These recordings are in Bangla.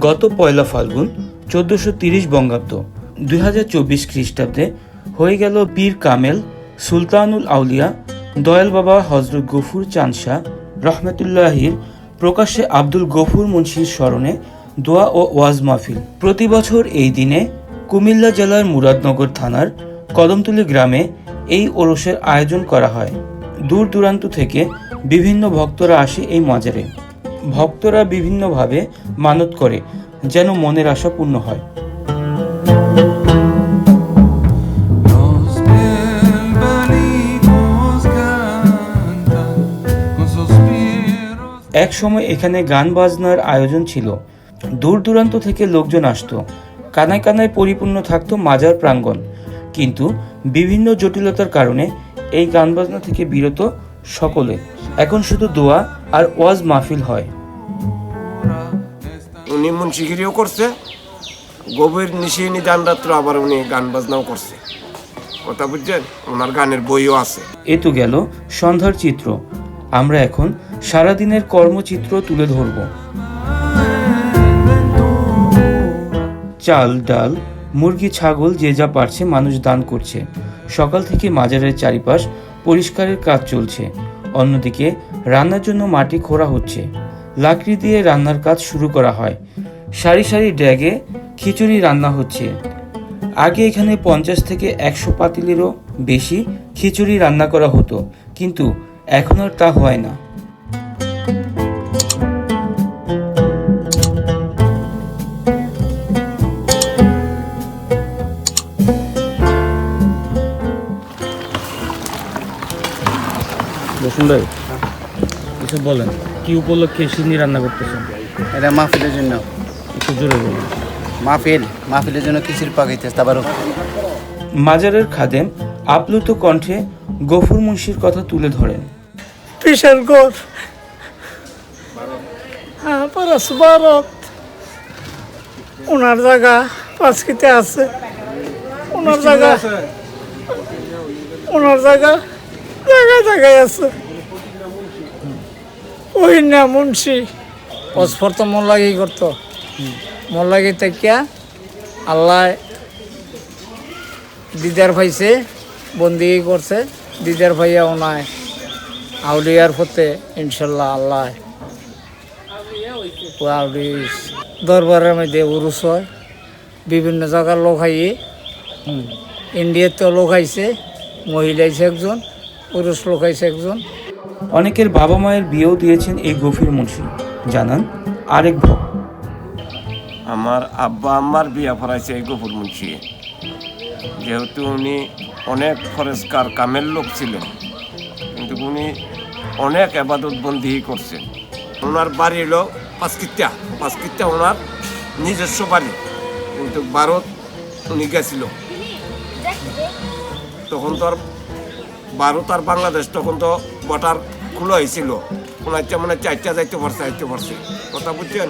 গত পয়লা ফাল্গুন চোদ্দশো তিরিশ বঙ্গাব্দ, দুই হাজার চব্বিশ খ্রিস্টাব্দে হয়ে গেল পীর কামেল, সুলতানুল আউলিয়া, দয়াল বাবা হজরত গফুর চানশা রহমতুল্লাহির প্রকাশ্যে আব্দুল গফুর মুন্সির স্মরণে দোয়া ও ওয়াজ মাহফিল। প্রতি বছর এই দিনে কুমিল্লা জেলার মুরাদনগর থানার কদমতলী গ্রামে এই ওরসের আয়োজন করা হয়। দূর দূরান্ত থেকে বিভিন্ন ভক্তরা আসে এই মাজারে। ভক্তরা বিভিন্নভাবে মানত করে, যেন মনের আশা পূর্ণ হয়. এক সময় এখানে গান বাজনার আয়োজন ছিল। দূর দূরান্ত থেকে লোকজন আসতো। কানায় কানায় পরিপূর্ণ থাকতো মাজার প্রাঙ্গণ। কিন্তু বিভিন্ন জটিলতার কারণে এই গান বাজনা থেকে বিরত সকলে। এখন শুধু দোয়া আর ওয়াজ মাহফিল হয়। উনি মুন্সিগিরিও করছে, গভীর নিশি নিদান রাত্র আবার উনি গান বাজনাও করছে। কথা বুঝছেন? ওনার গানের বইও আছে। এ তো গেল সন্ধ্যার চিত্র। আমরা এখন সারাদিনের কর্মচিত্র তুলে ধরব। চাল, ডাল, মুরগি, ছাগল যে যা পারছে মানুষ দান করছে। সকাল থেকে মাজারের চারিপাশ পরিষ্কারের কাজ চলছে। অন্যদিকে রান্নার জন্য মাটি খোঁড়া হচ্ছে। লাকড়ি দিয়ে রান্নার কাজ শুরু করা হয়। সারি সারি ড্যাগে খিচুড়ি রান্না হচ্ছে। আগে এখানে পঞ্চাশ থেকে একশো পাতিলেরও বেশি খিচুড়ি রান্না করা হতো, কিন্তু এখন আর তা হয় না। বসুন ভাই, কিছু বলেন। কি উপলক্ষে সিন্নি রান্না করতেছেন এটা মাহফিলের জন্য। একটু জোরে বলুন। মাহফিল মাহফিলের জন্য কিসির পাকাইতে তারপর মাজারের খাদেম আপ্লুত কণ্ঠে গফুর মুন্সির কথা তুলে ধরেন। পিসের ঘর। হ্যাঁ পারাস ভারত। ওনার জায়গা পাঁচকিতে আছে। ওনার জায়গা ওনার জায়গা জায়গায় জায়গায় আছে। ওই না মুন্সি। অস্ফর তো মন লাগেই করতো। মন লাগে তাকিয়া আল্লাহ দিদার ভাইছে বন্দি করছে। দিদার ভাইয়া ওনায় আউলিয়ার ফতে ইনশাল্লাহ আল্লাহ আউলি দরবারের মধ্যে উরুস হয়। বিভিন্ন জায়গার লোক আইয়ে। ইন্ডিয়াতেও লোক আইছে। মহিলা আইছে একজন পুরুষ লোক আইছে একজন। অনেকের বাবা মায়ের বিয়েও দিয়েছেন এই গফির মুন্সি। জানান আরেক ভক্ত। আমার আব্বা আম্মার বিয়া ফরাইছে এই গফুর মুন্সি। যেহেতু উনি অনেক ফরেস্কার কামের লোক ছিলেন, কিন্তু উনি অনেক আবাদত বন্দি করছেন ওনার বাড়ি হলো পাঁচকিত্যা পাঁচকিত্যা ওনার নিজস্ব বাড়ি, কিন্তু ভারত উনি গেছিল। তখন তো আর ভারত আর বাংলাদেশ, তখন তো বটার খুলো হয়েছিল ওনার মানে চারটা যাইতে পারছে যাইতে পারছে কথা বুঝছেন?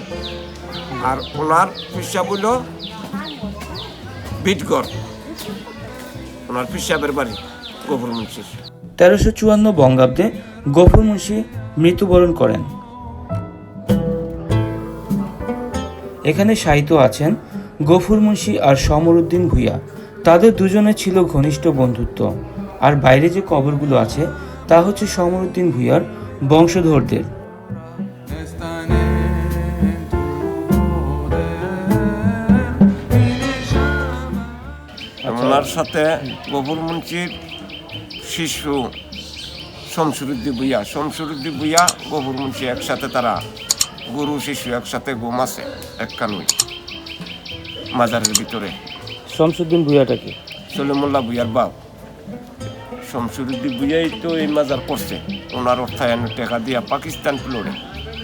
আর ওনার পিসাব হইল বিটগড়। ওনার পিসাবের বাড়ি গোবর মুন্সির তেরোশো চুয়ান্ন বঙ্গাব্দে গফুর মুন্সি মৃত্যুবরণ করেন। এখানে সাহিত্য আছেন গফুর মুন্সি আর সমরুদ্দিন ভূঁইয়া। তাদের দুজনে ছিল ঘনিষ্ঠ বন্ধুত্ব। আর বাইরে যে কবরগুলো আছে তা হচ্ছে সমরুদ্দিন ভূঁইয়ার বংশধরদের. ওনার সাথে গোবর মুন্সির শিশু শমসুরুদ্দি বুইয়া শমসুরুদ্দি বুইয়া গোবর মুন্সি একসাথে তারা গরু শিশু একসাথে ঘুম আছে এক কানুই মাজারের ভিতরে। শমসুদ্দিন ভূঁইয়াটাকে সলিমুল্লাহ বুইয়ার বাপ। শমসুরুদ্দি বুইয়াই তো এই মাজার করছে। ওনার অর্থায়ন টাকা দিয়া পাকিস্তান ফ্লোরে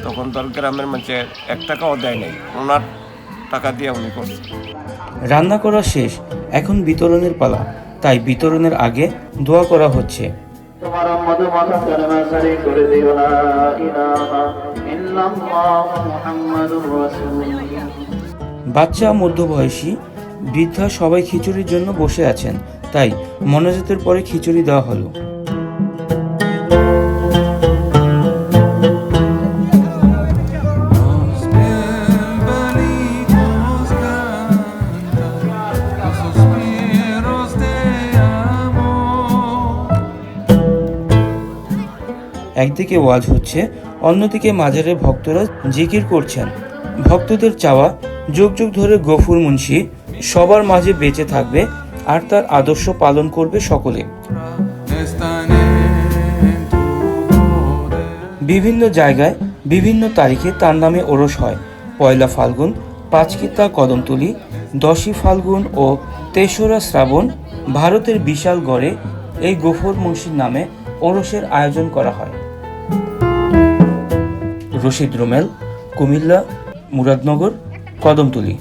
তখন তোর গ্রামের মানুষে এক টাকাও দেয় নাই। ওনার টাকা দিয়ে উনি করছে। রান্না করা শেষ, এখন বিতরণের পালা। তাই বিতরণের আগে দোয়া করা হচ্ছে। বাচ্চা মধ্যবয়সী বৃদ্ধা সবাই খিচুড়ির জন্য বসে আছেন। তাই মনোজাতের পরে খিচুড়ি দেওয়া হলো। একদিকে ওয়াজ হচ্ছে, অন্যদিকে মাজারে ভক্তরা জিকির করছেন। ভক্তদের চাওয়া, যুগ যুগ ধরে গফুর মুন্সি সবার মাঝে বেঁচে থাকবে আর তার আদর্শ পালন করবে সকলে. বিভিন্ন জায়গায় বিভিন্ন তারিখে তার নামে ওরস হয়। পয়লা ফাল্গুন, পাঁচকিতা কদমতলি, দশই ফাল্গুন ও তেসরা শ্রাবণ ভারতের বিশাল গড়ে এই গফর মুন্সির নামে ওরসের আয়োজন করা হয়। রশিদ রুমেল, কুমিল্লা, মুরাদনগর, কদমতলি।